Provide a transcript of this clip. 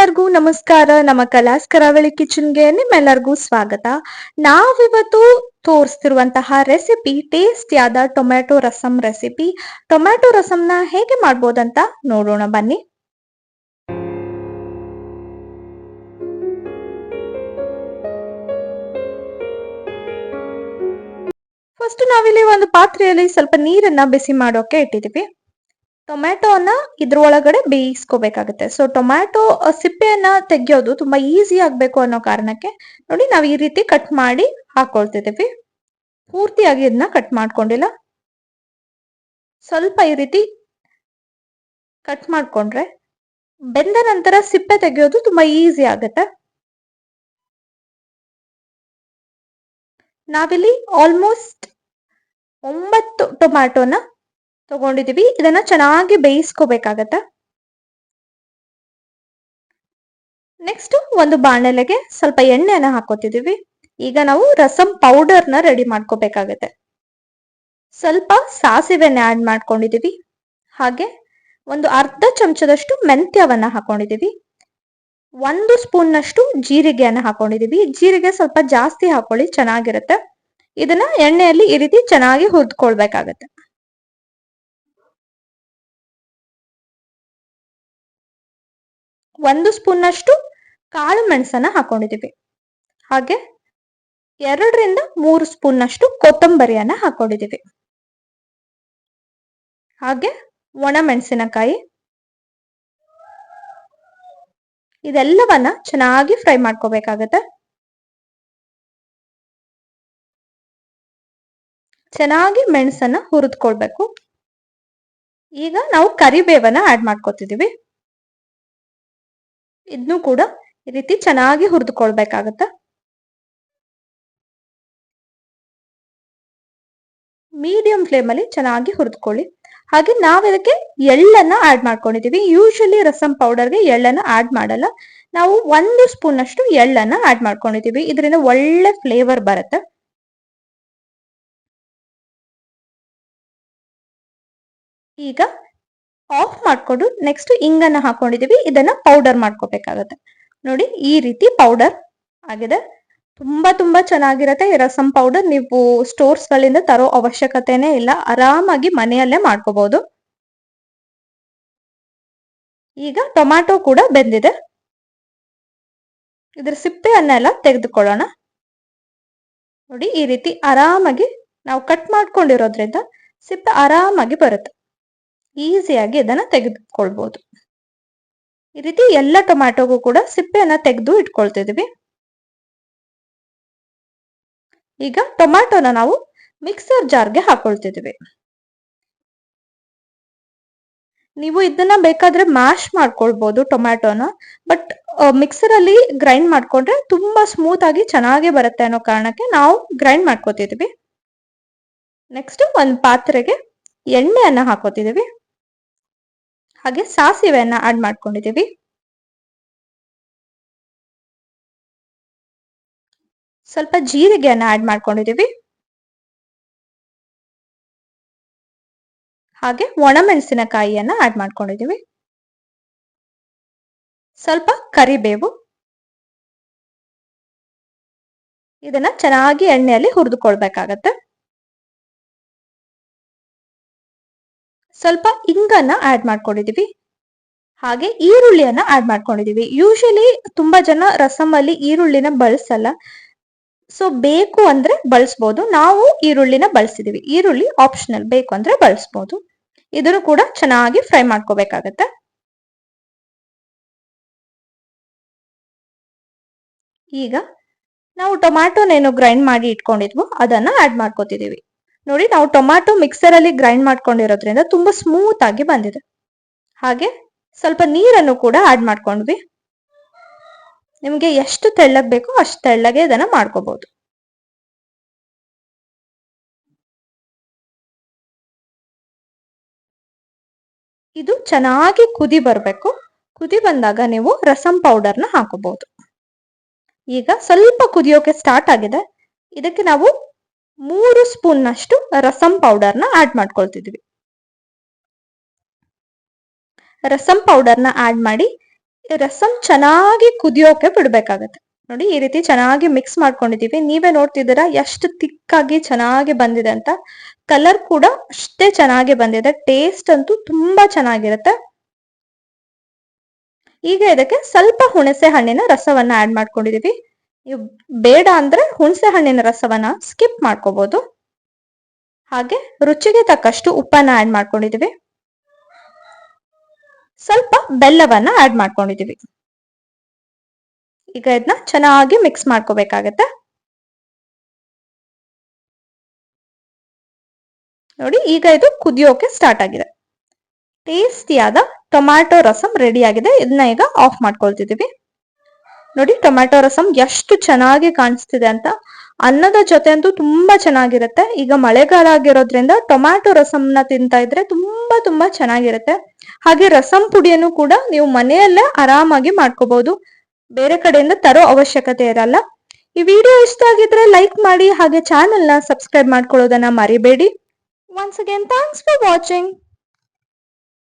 ಎಲ್ಲರಿಗೂ ನಮಸ್ಕಾರ. ನಮ್ಮ ಕಲಾಸ್ ಕರಾವಳಿ ಕಿಚನ್ಗೆ ನಿಮ್ಮೆಲ್ಲರಿಗೂ ಸ್ವಾಗತ. ನಾವಿವತ್ತು ತೋರಿಸ್ತಿರುವಂತಹ ರೆಸಿಪಿ, ಟೇಸ್ಟಿಯಾದ ಟೊಮ್ಯಾಟೊ ರಸಂ ರೆಸಿಪಿ. ಟೊಮ್ಯಾಟೊ ರಸಂನ ಹೇಗೆ ಮಾಡ್ಬೋದಂತ ನೋಡೋಣ ಬನ್ನಿ. ಫಸ್ಟ್ ನಾವಿಲ್ಲಿ ಒಂದು ಪಾತ್ರೆಯಲ್ಲಿ ಸ್ವಲ್ಪ ನೀರನ್ನ ಬಿಸಿ ಮಾಡೋಕೆ ಇಟ್ಟಿದೀವಿ ಟೊಮ್ಯಾಟೋನ ಇದ್ರೊಳಗಡೆ ಬೇಯಿಸ್ಕೋಬೇಕಾಗುತ್ತೆ. ಸೊ ಟೊಮ್ಯಾಟೊ ಸಿಪ್ಪೆಯನ್ನ ತೆಗೆಯೋದು ತುಂಬಾ ಈಸಿ ಆಗ್ಬೇಕು ಅನ್ನೋ ಕಾರಣಕ್ಕೆ ನೋಡಿ ನಾವು ಈ ರೀತಿ ಕಟ್ ಮಾಡಿ ಹಾಕೊಳ್ತಿದೀವಿ ಪೂರ್ತಿಯಾಗಿ ಇದನ್ನ ಕಟ್ ಮಾಡ್ಕೊಂಡಿಲ್ಲ. ಸ್ವಲ್ಪ ಈ ರೀತಿ ಕಟ್ ಮಾಡ್ಕೊಂಡ್ರೆ ಬೆಂದ ನಂತರ ಸಿಪ್ಪೆ ತೆಗೆಯೋದು ತುಂಬಾ ಈಸಿ ಆಗುತ್ತೆ. ನಾವಿಲ್ಲಿ ಆಲ್ಮೋಸ್ಟ್ ಒಂಬತ್ತು ಟೊಮ್ಯಾಟೊನ ತಗೊಂಡಿದೀವಿ ಇದನ್ನ ಚೆನ್ನಾಗಿ ಬೇಯಿಸ್ಕೋಬೇಕಾಗತ್ತೆ? ನೆಕ್ಸ್ಟ್ ಒಂದು ಬಾಣಲೆಗೆ ಸ್ವಲ್ಪ ಎಣ್ಣೆನ ಹಾಕೋತಿದೀವಿ ಈಗ ನಾವು ರಸಂ ಪೌಡರ್ನ ರೆಡಿ ಮಾಡ್ಕೋಬೇಕಾಗತ್ತೆ. ಸ್ವಲ್ಪ ಸಾಸಿವೆನ ಆಡ್ ಮಾಡ್ಕೊಂಡಿದೀವಿ ಹಾಗೆ ಒಂದು ಅರ್ಧ ಚಮಚದಷ್ಟು ಮೆಂತ್ಯವನ್ನ ಹಾಕೊಂಡಿದೀವಿ ಒಂದು ಸ್ಪೂನ್ ನಷ್ಟು ಜೀರಿಗೆಯನ್ನ ಹಾಕೊಂಡಿದೀವಿ ಜೀರಿಗೆ ಸ್ವಲ್ಪ ಜಾಸ್ತಿ ಹಾಕೊಳ್ಳಿ, ಚೆನ್ನಾಗಿರುತ್ತೆ. ಇದನ್ನ ಎಣ್ಣೆಯಲ್ಲಿ ಈ ರೀತಿ ಚೆನ್ನಾಗಿ ಹುರಿದ್ಕೊಳ್ಬೇಕಾಗತ್ತೆ. ಒಂದು ಸ್ಪೂನ್ ನಷ್ಟು ಕಾಳು ಮೆಣಸನ್ನ ಹಾಕೊಂಡಿದೀವಿ ಹಾಗೆ ಎರಡರಿಂದ ಮೂರು ಸ್ಪೂನ್ ನಷ್ಟು ಕೊತ್ತಂಬರಿಯನ್ನ ಹಾಕೊಂಡಿದ್ದೀವಿ. ಹಾಗೆ ಒಣ ಮೆಣಸಿನಕಾಯಿ. ಇದೆಲ್ಲವನ್ನ ಚೆನ್ನಾಗಿ ಫ್ರೈ ಮಾಡ್ಕೋಬೇಕಾಗತ್ತೆ. ಚೆನ್ನಾಗಿ ಮೆಣಸನ್ನ ಹುರಿದ್ಕೊಳ್ಬೇಕು. ಈಗ ನಾವು ಕರಿಬೇವನ್ನ ಆಡ್ ಮಾಡ್ಕೋತಿದೀವಿ ಇದನ್ನು ಕೂಡ ಈ ರೀತಿ ಚೆನ್ನಾಗಿ ಹುರಿದುಕೊಳ್ಬೇಕಾಗತ್ತ? ಮೀಡಿಯಂ ಫ್ಲೇಮ್ ಅಲ್ಲಿ ಚೆನ್ನಾಗಿ ಹುರಿದುಕೊಳ್ಳಿ. ಹಾಗೆ ನಾವ್ ಇದಕ್ಕೆ ಎಳ್ಳನ್ನ ಆಡ್ ಮಾಡ್ಕೊಂಡಿದ್ದೀವಿ ಯೂಶಲಿ ರಸಂ ಪೌಡರ್ಗೆ ಎಳ್ಳನ್ನ ಆಡ್ ಮಾಡಲ್ಲ. ನಾವು ಒಂದು ಸ್ಪೂನ್ ಅಷ್ಟು ಎಳ್ಳನ್ನ ಆಡ್ ಮಾಡ್ಕೊಂಡಿದ್ದೀವಿ ಇದರಿಂದ ಒಳ್ಳೆ ಫ್ಲೇವರ್ ಬರುತ್ತೆ. ಈಗ ಆಫ್ ಮಾಡ್ಕೊಂಡು ನೆಕ್ಸ್ಟ್ ಇಂಗನ್ನ ಹಾಕೊಂಡಿದೀವಿ. ಇದನ್ನ ಪೌಡರ್ ಮಾಡ್ಕೋಬೇಕಾಗತ್ತೆ. ನೋಡಿ, ಈ ರೀತಿ ಪೌಡರ್ ಆಗಿದೆ. ತುಂಬಾ ತುಂಬಾ ಚೆನ್ನಾಗಿರತ್ತೆ ಈ ರಸಂ ಪೌಡರ್ ನೀವು ಸ್ಟೋರ್ಸ್ ಗಳಿಂದ ತರೋ ಅವಶ್ಯಕತೆನೇ ಇಲ್ಲ. ಆರಾಮಾಗಿ ಮನೆಯಲ್ಲೇ ಮಾಡ್ಕೋಬಹುದು ಈಗ ಟೊಮ್ಯಾಟೊ ಕೂಡ ಬೆಂದಿದೆ. ಇದ್ರ ಸಿಪ್ಪೆಯನ್ನೆಲ್ಲ ತೆಗೆದುಕೊಳ್ಳೋಣ. ನೋಡಿ, ಈ ರೀತಿ ಆರಾಮಾಗಿ ನಾವು ಕಟ್ ಮಾಡ್ಕೊಂಡಿರೋದ್ರಿಂದ ಸಿಪ್ಪೆ ಆರಾಮಾಗಿ ಬರುತ್ತೆ. ಈಸಿಯಾಗಿ ಇದನ್ನ ತೆಗೆದುಕೊಳ್ಬಹುದು ಈ ರೀತಿ ಎಲ್ಲ ಟೊಮ್ಯಾಟೊಗೂ ಕೂಡ ಸಿಪ್ಪೆಯನ್ನ ತೆಗೆದು ಇಟ್ಕೊಳ್ತಿದೀವಿ ಈಗ ಟೊಮ್ಯಾಟೊನ ನಾವು ಮಿಕ್ಸರ್ ಜಾರ್ಗೆ ಹಾಕೊಳ್ತಿದೀವಿ ನೀವು ಇದನ್ನ ಬೇಕಾದ್ರೆ ಮ್ಯಾಶ್ ಮಾಡ್ಕೊಳ್ಬಹುದು ಟೊಮ್ಯಾಟೊನ, ಬಟ್ ಮಿಕ್ಸರ್ ಅಲ್ಲಿ ಗ್ರೈಂಡ್ ಮಾಡ್ಕೊಂಡ್ರೆ ತುಂಬಾ ಸ್ಮೂತ್ ಆಗಿ ಚೆನ್ನಾಗಿ ಬರುತ್ತೆ ಅನ್ನೋ ಕಾರಣಕ್ಕೆ ನಾವು ಗ್ರೈಂಡ್ ಮಾಡ್ಕೋತಿದೀವಿ ನೆಕ್ಸ್ಟ್ ಒಂದು ಪಾತ್ರೆಗೆ ಎಣ್ಣೆಯನ್ನ ಹಾಕೋತಿದೀವಿ ಹಾಗೆ ಸಾಸಿವೆಯನ್ನ ಆಡ್ ಮಾಡ್ಕೊಂಡಿದ್ದೀವಿ. ಸ್ವಲ್ಪ ಜೀರಿಗೆಯನ್ನ ಆಡ್ ಮಾಡ್ಕೊಂಡಿದೀವಿ ಹಾಗೆ ಒಣಮೆಣಸಿನಕಾಯಿಯನ್ನ ಆಡ್ ಮಾಡ್ಕೊಂಡಿದ್ದೀವಿ. ಸ್ವಲ್ಪ ಕರಿಬೇವು. ಇದನ್ನ ಚೆನ್ನಾಗಿ ಎಣ್ಣೆಯಲ್ಲಿ ಹುರಿದುಕೊಳ್ಬೇಕಾಗತ್ತೆ. ಸ್ವಲ್ಪ ಇಂಗನ್ನ ಆಡ್ ಮಾಡ್ಕೊಂಡಿದೀವಿ. ಹಾಗೆ ಈರುಳ್ಳಿಯನ್ನ ಆಡ್ ಮಾಡ್ಕೊಂಡಿದೀವಿ. ಯೂಶಲಿ ತುಂಬಾ ಜನ ರಸಂ ಅಲ್ಲಿ ಈರುಳ್ಳಿನ ಬಳಸಲ್ಲ. ಸೊ ಬೇಕು ಅಂದ್ರೆ ಬಳಸ್ಬೋದು. ನಾವು ಈರುಳ್ಳಿನ ಬಳಸಿದೀವಿ. ಈರುಳ್ಳಿ ಆಪ್ಷನಲ್ ಬೇಕು ಅಂದ್ರೆ ಬಳಸ್ಬೋದು. ಇದನ್ನು ಕೂಡ ಚೆನ್ನಾಗಿ ಫ್ರೈ ಮಾಡ್ಕೋಬೇಕಾಗತ್ತೆ. ಈಗ ನಾವು ಟೊಮ್ಯಾಟೊನೇನು ಗ್ರೈಂಡ್ ಮಾಡಿ ಇಟ್ಕೊಂಡಿದ್ವು ಅದನ್ನ ಆಡ್ ಮಾಡ್ಕೋತಿದೀವಿ. ನೋಡಿ, ನಾವು ಟೊಮ್ಯಾಟೊ ಮಿಕ್ಸರ್ ಅಲ್ಲಿ ಗ್ರೈಂಡ್ ಮಾಡ್ಕೊಂಡಿರೋದ್ರಿಂದ ತುಂಬಾ ಸ್ಮೂತ್ ಆಗಿ ಬಂದಿದೆ. ಹಾಗೆ ಸ್ವಲ್ಪ ನೀರನ್ನು ಕೂಡ ಆಡ್ ಮಾಡ್ಕೊಂಡ್ವಿ. ನಿಮ್ಗೆ ಎಷ್ಟು ತೆಳ್ಳಗ್ ಬೇಕೋ ಅಷ್ಟು ತೆಳ್ಳಗೆ ಇದನ್ನ ಮಾಡ್ಕೋಬಹುದು ಇದು ಚೆನ್ನಾಗಿ ಕುದಿ ಬರಬೇಕು. ಕುದಿ ಬಂದಾಗ ನೀವು ರಸಂ ಪೌಡರ್ನ ಹಾಕೋಬಹುದು ಈಗ ಸ್ವಲ್ಪ ಕುದಿಯೋಕೆ ಸ್ಟಾರ್ಟ್ ಆಗಿದೆ. ಇದಕ್ಕೆ ನಾವು ಮೂರು ಸ್ಪೂನ್ನಷ್ಟು ರಸಂ ಪೌಡರ್ನ ಆಡ್ ಮಾಡ್ಕೊಳ್ತಿದ್ವಿ. ರಸಂ ಪೌಡರ್ನ ಆಡ್ ಮಾಡಿ ರಸಂ ಚೆನ್ನಾಗಿ ಕುದಿಯೋಕೆ ಬಿಡಬೇಕಾಗತ್ತೆ. ನೋಡಿ ಈ ರೀತಿ ಚೆನ್ನಾಗಿ ಮಿಕ್ಸ್ ಮಾಡ್ಕೊಂಡಿದೀವಿ ನೀವೇ ನೋಡ್ತಿದ್ದೀರಾ ಎಷ್ಟು ತಿಕ್ಕಾಗಿ ಚೆನ್ನಾಗಿ ಬಂದಿದೆ ಅಂತ. ಕಲರ್ ಕೂಡ ಅಷ್ಟೇ ಚೆನ್ನಾಗಿ ಬಂದಿದೆ. ಟೇಸ್ಟ್ ಅಂತೂ ತುಂಬಾ ಚೆನ್ನಾಗಿರುತ್ತೆ. ಈಗ ಇದಕ್ಕೆ ಸ್ವಲ್ಪ ಹುಣಸೆ ಹಣ್ಣಿನ ರಸವನ್ನ ಆಡ್ ಮಾಡ್ಕೊಂಡಿದೀವಿ ಬೇಡ ಅಂದ್ರೆ ಹುಣಸೆ ಹಣ್ಣಿನ ರಸವನ್ನ ಸ್ಕಿಪ್ ಮಾಡ್ಕೋಬಹುದು ಹಾಗೆ ರುಚಿಗೆ ತಕ್ಕಷ್ಟು ಉಪ್ಪನ್ನ ಆಡ್ ಮಾಡ್ಕೊಂಡಿದೀವಿ. ಸ್ವಲ್ಪ ಬೆಲ್ಲವನ್ನ ಆಡ್ ಮಾಡ್ಕೊಂಡಿದೀವಿ. ಈಗ ಇದನ್ನ ಚೆನ್ನಾಗಿ ಮಿಕ್ಸ್ ಮಾಡ್ಕೋಬೇಕಾಗತ್ತೆ. ನೋಡಿ ಈಗ ಇದು ಕುದಿಯೋಕೆ ಸ್ಟಾರ್ಟ್ ಆಗಿದೆ. ಟೇಸ್ಟಿಯಾದ ಟೊಮ್ಯಾಟೊ ರಸಂ ರೆಡಿ ಆಗಿದೆ. ಇದನ್ನ ಈಗ ಆಫ್ ಮಾಡ್ಕೊಳ್ತಿದೀವಿ. ನೋಡಿ ಟೊಮ್ಯಾಟೊ ರಸಂ ಎಷ್ಟು ಚೆನ್ನಾಗಿ ಕಾಣಿಸ್ತಿದೆ ಅಂತ. ಅನ್ನದ ಜೊತೆ ಅಂತೂ ತುಂಬಾ ಚೆನ್ನಾಗಿರುತ್ತೆ. ಈಗ ಮಳೆಗಾಲ ಆಗಿರೋದ್ರಿಂದ ಟೊಮ್ಯಾಟೊ ರಸಂನ ತಿಂತಾ ಇದ್ರೆ ತುಂಬಾ ತುಂಬಾ ಚೆನ್ನಾಗಿರುತ್ತೆ. ಹಾಗೆ ರಸಂ ಪುಡಿಯನ್ನು ಕೂಡ ನೀವು ಮನೆಯಲ್ಲೇ ಆರಾಮಾಗಿ ಮಾಡ್ಕೋಬಹುದು ಬೇರೆ ಕಡೆಯಿಂದ ತರೋ ಅವಶ್ಯಕತೆ ಇರಲ್ಲ. ಈ ವಿಡಿಯೋ ಇಷ್ಟ ಆಗಿದ್ರೆ ಲೈಕ್ ಮಾಡಿ ಹಾಗೆ ಚಾನೆಲ್ನ ಸಬ್ಸ್ಕ್ರೈಬ್ ಮಾಡ್ಕೊಳ್ಳೋದನ್ನ ಮರಿಬೇಡಿ. Once again thanks for watching